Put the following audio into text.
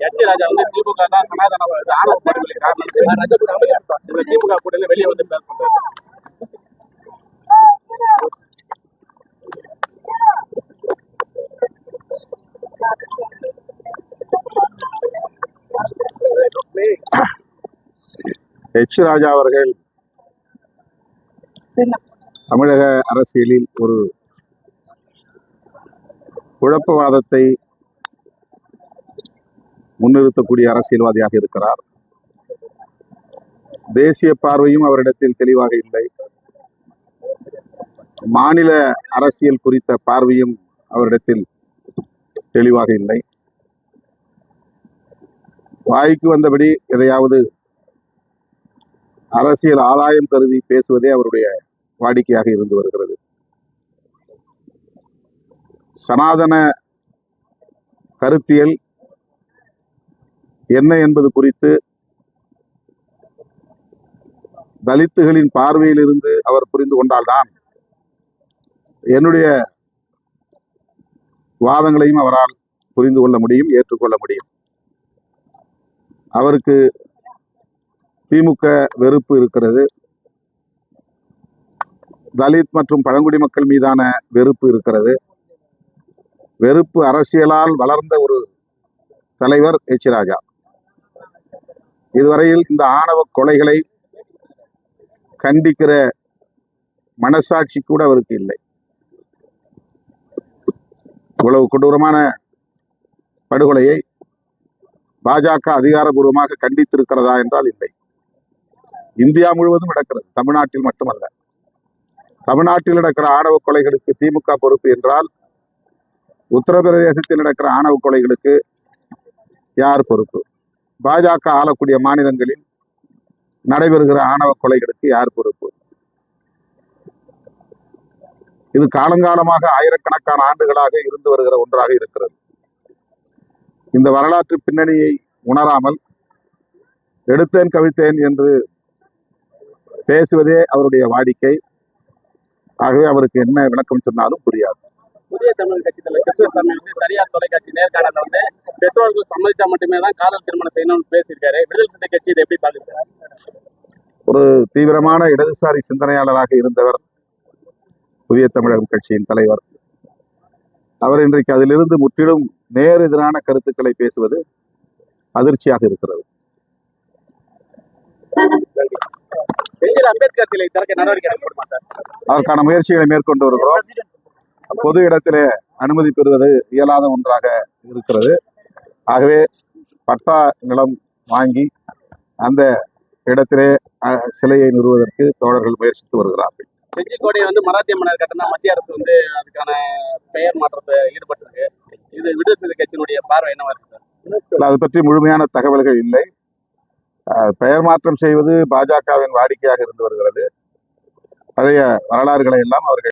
H ராஜா வந்து திமுக தான் சனாதன ஆணவ படுகொலை காரணம். திமுக கூட்டணி வெளியே வந்து பேச பண்றாரு எச் ராஜா அவர்கள் தமிழக அரசியலில் ஒரு குழப்பவாதத்தை முன்னிறுத்தக்கூடிய அரசியல்வாதியாக இருக்கிறார். தேசிய பார்வையும் அவரிடத்தில் தெளிவாக இல்லை. மாநில அரசியல் குறித்த பார்வையும் அவரிடத்தில் தெளிவாக இல்லை. வாய்க்கு வந்தபடி எதையாவது அரசியல் ஆதாயம் கருதி பேசுவதே அவருடைய வாடிக்கையாக இருந்து வருகிறது. சனாதன கருத்தியல் என்ன என்பது குறித்து தலித்துகளின் பார்வையிலிருந்து அவர் புரிந்து கொண்டால்தான் என்னுடைய வாதங்களையும் அவரால் புரிந்து கொள்ள முடியும் ஏற்றுக்கொள்ள முடியும். அவருக்கு திமுக வெறுப்பு இருக்கிறது. தலித் மற்றும் பழங்குடி மக்கள் மீதான வெறுப்பு இருக்கிறது. வெறுப்பு அரசியலால் வளர்ந்த ஒரு தலைவர் எச். ராஜா. இதுவரையில் இந்த ஆணவ கொலைகளை கண்டிக்கிற மனசாட்சி கூட அவருக்கு இல்லை. இவ்வளவு கொடூரமான படுகொலையை பாஜக அதிகாரபூர்வமாக கண்டித்திருக்கிறதா என்றால் இல்லை. இந்தியா முழுவதும் நடக்கிறது தமிழ்நாட்டில் மட்டுமல்ல. தமிழ்நாட்டில் நடக்கிற ஆணவ கொலைகளுக்கு திமுக பொறுப்பு என்றால் உத்தரப்பிரதேசத்தில் நடக்கிற ஆணவ கொலைகளுக்கு யார் பொறுப்பு? பாஜக ஆளக்கூடிய மாநிலங்களில் நடைபெறுகிற ஆணவ கொலைகளுக்கு யார் பொறுப்பு? இது காலங்காலமாக ஆயிரக்கணக்கான ஆண்டுகளாக இருந்து வருகிற ஒன்றாக இருக்கிறது. இந்த வரலாற்று பின்னணியை உணராமல் எடுத்தேன் கவித்தேன் என்று பேசுவதே அவருடைய வாடிக்கை. ஆகவே அவருக்கு என்ன விளக்கம் சொன்னாலும் புரியாது. புதிய தமிழ் கட்சி தலைவர் கிருஷ்ணசாமி வந்து தனியார் தொலைக்காட்சி நேர்காணல் வந்து பெற்றோர்கள் சம்மதித்தா மட்டுமே தான் காதல் திருமணம் செய்யணும்னு பேசியிருக்காரு. விடுதலை சிறுத்தை கட்சி இதை எப்படி பாக்குறாரு ஒரு தீவிரமான இடதுசாரி சிந்தனையாளராக இருந்தவர் புதிய தமிழகம் கட்சியின் தலைவர். அவர் இன்றைக்கு அதிலிருந்து முற்றிலும் நேர் எதிரான கருத்துக்களை பேசுவது அதிர்ச்சியாக இருக்கிறது. அம்பேத்கர் சிலை திறக்க நடவடிக்கை அதற்கான முயற்சிகளை மேற்கொண்டு வருகிறோம். பொது இடத்திலே அனுமதி பெறுவது இயலாத ஒன்றாக இருக்கிறது. ஆகவே பட்டா நிலம் வாங்கி அந்த இடத்திலே சிலையை நிறுவுவதற்கு தோழர்கள் முயற்சித்து வருகிறார்கள். செஞ்சி கோடையை வந்து மராத்திய மன்னர் கட்டினா மத்திய அரசு வந்து அதுக்கான பெயர் மாற்றத்தை ஈடுபட்டிருக்கு. இது விடுதலை கட்சியினுடைய பார்வை என்னவா இருக்கு அது பற்றி முழுமையான தகவல்கள் இல்லை. பெயர் மாற்றம் செய்வது பாஜகவின் வாடிக்கையாக இருந்து வருகிறது. பழைய வரலாறுகளை எல்லாம் அவர்கள்